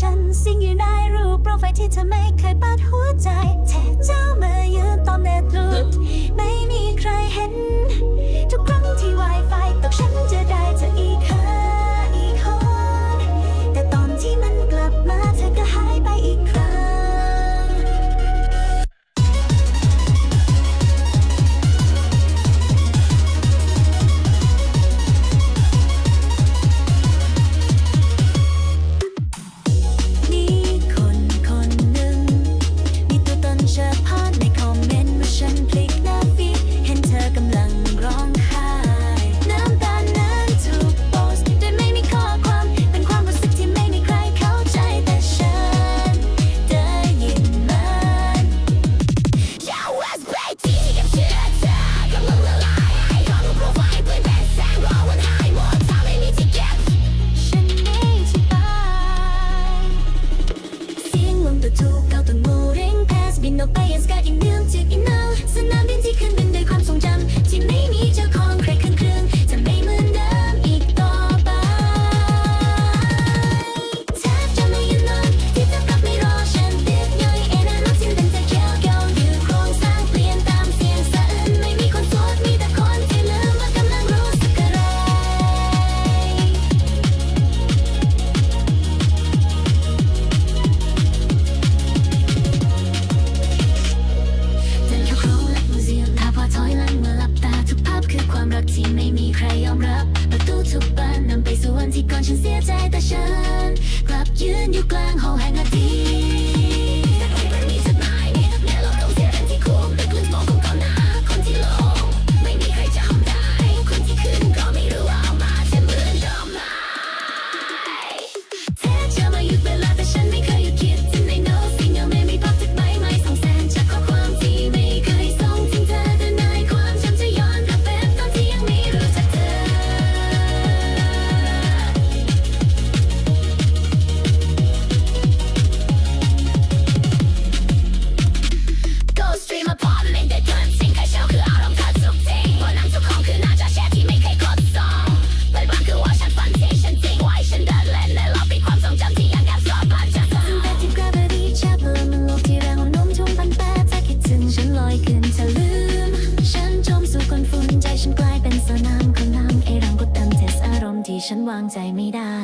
ฉันสิ่งอยู่ในรูปโปรไฟล์ที่เธอไม่เคยปัดหัวใจแท้เจ้าเมือ 高等我 hang a deep. ฉันจมสู่กนฝุ่นใจฉันกลายเป็นสนามคำนามไอ้รังกดดันเทสอารมณ์ที่ฉันวางใจไม่ได้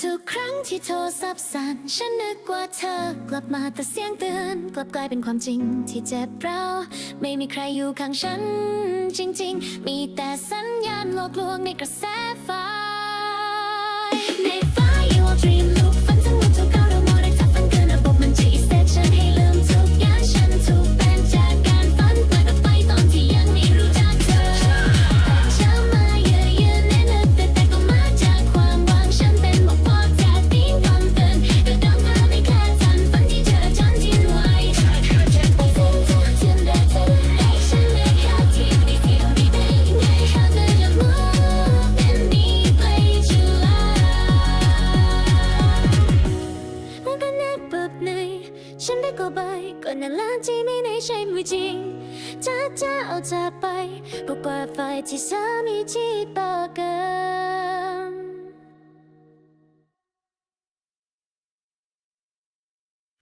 ทุกครั้งที่โทรศัพท์สั่นฉันนึกว่าเธอกลับมาแต่เสียงเตือน กลับกลายเป็นความจริงที่เจ็บเรา ไม่มีใครอยู่ข้างฉัน จริง ๆ มีแต่สัญญาณหลอกลวงในกระแสไฟ 怪那浪子没耐心，说真话，他走他去，不过那片海，只留下我一个人。